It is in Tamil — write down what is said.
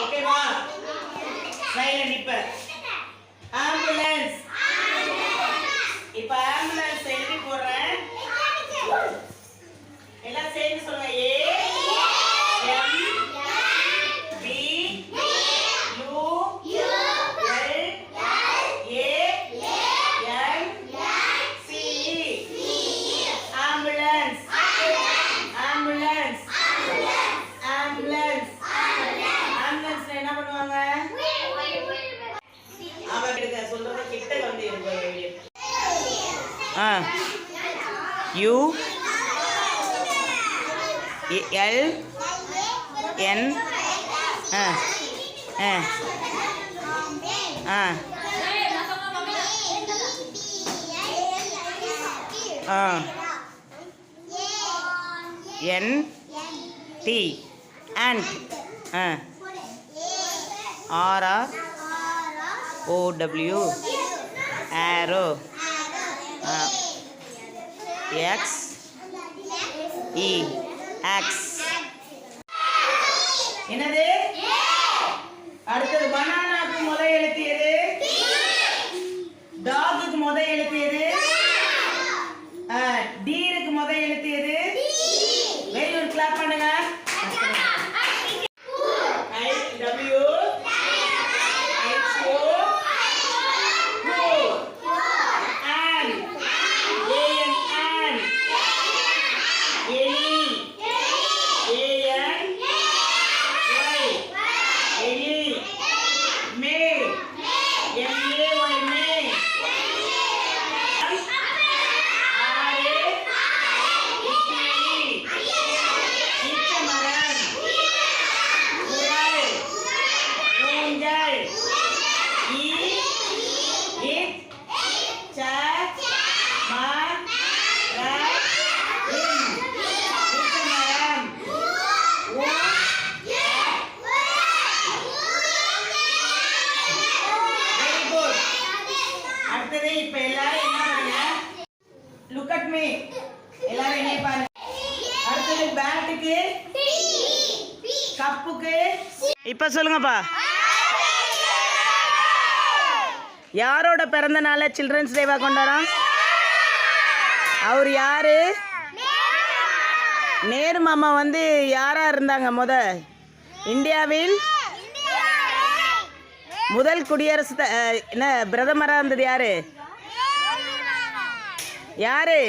ஓகேவா சைலண்ட் இப்ப ambulance A. U. L. N. A. A. A. A. N. D. And. A. R R O W arrow. X E X என்னது? அடுத்தது பனானாக்கு முத எழுத்து எது? டாகுக்கு முத எழுத்து எது? டீருக்கு முத எழுத்து எது? குட் கிளாப் பண்ணுங்க. எல்லாரும் என்ன பண்ணுங்க? லுக் அட் மீ எல்லாரும் என்ன பாருங்க. அடுத்தது பேட்டுக்கு கப்புக்கு இப்ப சொல்லுங்கப்பா. யாரோட பிறந்த நாள சில்ட்ரன்ஸ் டேவா கொண்டாடும் அவர் யாரு? நேரு மாமா வந்து யாரா இருந்தாங்க முத? இந்தியாவில் முதல் குடியரசு என்ன பிரதமராக இருந்தது யாரு? யாரு?